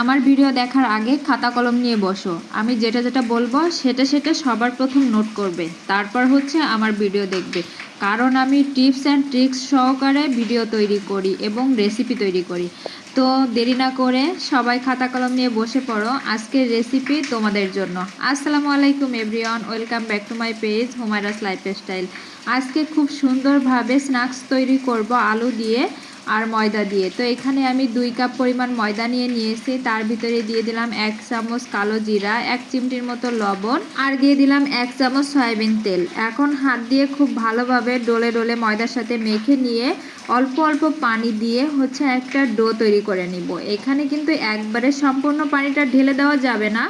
আমার ভিডিও দেখার আগে খাতা কলম নিয়ে বসো। আমি যেটা যেটা বলব, সেটা সেটা সবার প্রথম নোট করবে। তারপর হচ্ছে আমার ভিডিও দেখবে। কারণ আমি টিপস অ্যান্ড ট্রিক্স সহকারে ভিডিও তৈরি করি এবং রেসিপি তৈরি করি। তো দেরি না করে সবাই খাতা কলম নিয়ে বসে পড়ো। আজকের রেসিপি তোমাদের জন্য। আসসালামু আলাইকুম everyone, welcome back to my page, Humaira's lifestyle. আজকে খুব সুন্দরভাবে স্ন্যাক্স তৈরি করব আলু দিয়ে। আর ময়দা দিয়ে। তো এখানে আমি দুই কাপ পরিমাণ ময়দা নিয়ে নিয়েছি। তার ভিতরে দিয়ে দিলাম এক চামচ কালো জিরা, এক চিমটির মতো লবণ আর দিয়ে দিলাম এক চামচ সয়াবিন তেল। এখন হাত দিয়ে খুব ভালোভাবে ডোলে ডোলে ময়দার সাথে মেখে নিয়ে অল্প অল্প পানি দিয়ে হচ্ছে একটা ডো তৈরি করে নিব। এখানে কিন্তু একবারে সম্পূর্ণ পানিটা ঢেলে দেওয়া যাবে না।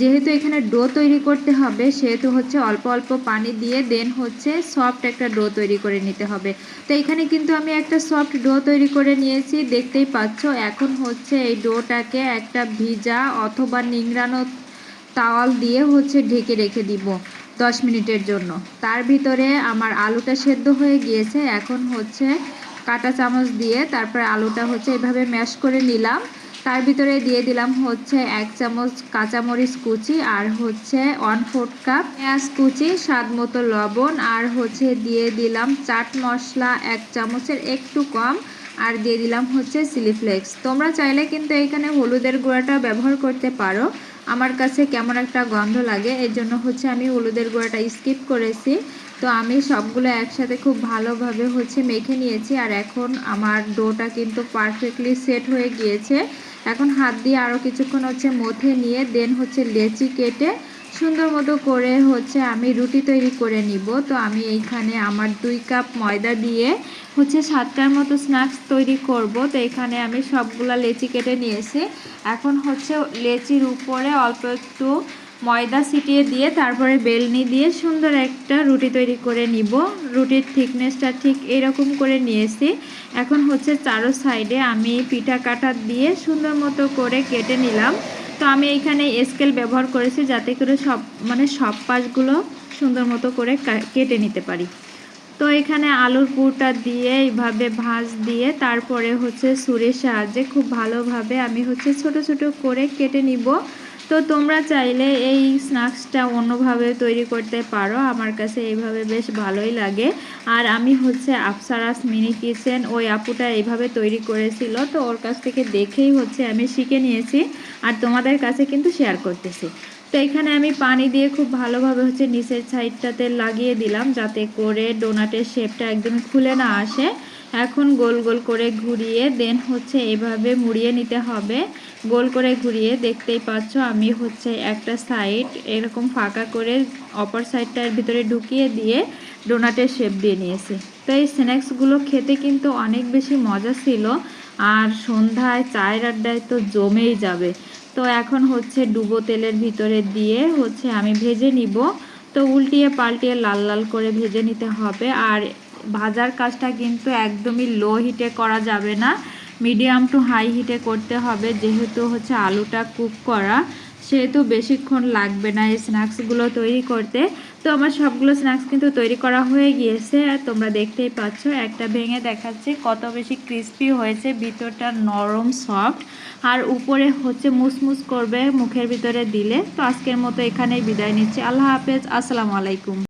যেহেতু এখানে ডো তৈরি করতে হবে, সেহেতু হচ্ছে অল্প অল্প পানি দিয়ে দেন হচ্ছে সফট একটা ডো তৈরি করে নিতে হবে। তো এখানে কিন্তু আমি একটা সফট ডো তৈরি করে নিয়েছি, দেখতেই পাচ্ছ এখন হচ্ছে এই ডোটাকে একটা ভিজা অথবা নিংড়ানো তাওয়াল দিয়ে হচ্ছে ঢেকে রেখে দিব দশ মিনিটের জন্য। তার ভিতরে আমার আলুটা সেদ্ধ হয়ে গিয়েছে, এখন হচ্ছে কাটা চামচ দিয়ে তারপরে আলুটা হচ্ছে এভাবে ম্যাশ করে নিলাম। তার ভিতরে দিয়ে দিলাম হচ্ছে এক চামচ কাঁচামরিচ কুচি আর হচ্ছে ওয়ান ফোর্থ কাপ পেঁয়াজ কুচি, স্বাদ মতো লবণ আর হচ্ছে দিয়ে দিলাম চাট মশলা এক চামচের একটু কম আর দিয়ে দিলাম হচ্ছে চিলি ফ্লেক্স তোমরা চাইলে কিন্তু এখানে হলুদের গুঁড়াটা ব্যবহার করতে পারো। আমার কাছে কেমন একটা গন্ধ লাগে, এর জন্য হচ্ছে আমি হলুদের গুঁড়াটা স্কিপ করেছি। তো আমি সবগুলো একসাথে খুব ভালোভাবে হচ্ছে মেখে নিয়েছি আর এখন আমার ডোটা কিন্তু পারফেক্টলি সেট হয়ে গিয়েছে। এখন হাত দিয়ে আরও কিছুক্ষণ হচ্ছে মথে নিয়ে দেন হচ্ছে লেচি কেটে সুন্দর মতো করে হচ্ছে আমি রুটি তৈরি করে নিব। তো আমি এইখানে আমার দুই কাপ ময়দা দিয়ে হচ্ছে সাতটার মতো স্ন্যাক্স তৈরি করব। তো এখানে আমি সবগুলা লেচি কেটে নিয়েছি। এখন হচ্ছে লেচির উপরে অল্প একটু ময়দা ছিটিয়ে দিয়ে, তারপরে বেলনি দিয়ে সুন্দর একটা রুটি তৈরি করে নিব। রুটির থিকনেসটা ঠিক এরকম করে নিয়েছি। এখন হচ্ছে চারো সাইডে আমি পিঠা কাটা দিয়ে সুন্দর মতো করে কেটে নিলাম। তো আমি এইখানে স্কেল ব্যবহার করেছি যাতে করে সব মানে সব পাশগুলো সুন্দর মতো করে কেটে নিতে পারি। তো এখানে আলুর পুরটা দিয়ে এইভাবে ভাঁজ দিয়ে, তারপরে হচ্ছে সুরের সাহায্যে খুব ভালোভাবে আমি হচ্ছে ছোট ছোট করে কেটে নিব। তো তোমরা চাইলে এই স্ন্যাক্সটা অন্যভাবে তৈরি করতে পারো। আমার কাছে এইভাবে বেশ ভালোই লাগে। আর আমি হচ্ছে আফসারাস মিনি কিচেন ওই আপুটা এইভাবে তৈরি করেছিল। তো ওর কাছ থেকে দেখেই হচ্ছে আমি শিখে নিয়েছি আর তোমাদের কাছে কিন্তু শেয়ার করতেছি। তো এখানে আমি পানি দিয়ে খুব ভালোভাবে হচ্ছে নিচের সাইডটাতে লাগিয়ে দিলাম যাতে করে ডোনাটের শেপটা একদমই খুলে না আসে। এখন গোল গোল করে ঘুরিয়ে দেন হচ্ছে এভাবে মুড়িয়ে নিতে হবে। গোল করে ঘুরিয়ে দেখতেই পাচ্ছ আমি হচ্ছে একটা সাইড এরকম ফাঁকা করে অপর সাইডটার ভিতরে ঢুকিয়ে দিয়ে ডোনাটের শেপ দিয়ে নিয়েছি। তো এই স্ন্যাক্সগুলো খেতে কিন্তু অনেক বেশি মজা ছিল, আর সন্ধ্যায়, চায়ের আড্ডায় তো জমেই যাবে। তো এখন হচ্ছে ডুবো তেলের ভিতরে দিয়ে হচ্ছে আমি ভেজে নিব। তো উল্টিয়ে পাল্টিয়ে লাল লাল করে ভেজে নিতে হবে, আর ভাজার কাজটা কিন্তু একদমই লো হিটে করা যাবে না। মিডিয়াম টু হাই হিটে করতে হবে, যেহেতু হচ্ছে আলুটা কুক করা, সেহেতু বেশিক্ষণ লাগবে না এই স্ন্যাক্সগুলো তৈরি করতে। তো আমার সবগুলো স্ন্যাক্স কিন্তু তৈরি করা হয়ে গিয়েছে, আর তোমরা দেখতেই পাচ্ছ, একটা ভেঙে দেখাচ্ছে কত বেশি ক্রিস্পি হয়েছে, ভিতরটা নরম সফট আর উপরে হচ্ছে মুসমুস করবে মুখের ভিতরে দিলে। তো আজকের মতো এখানেই বিদায় নিচ্ছি, আল্লাহ হাফেজ, আসসালামু আলাইকুম।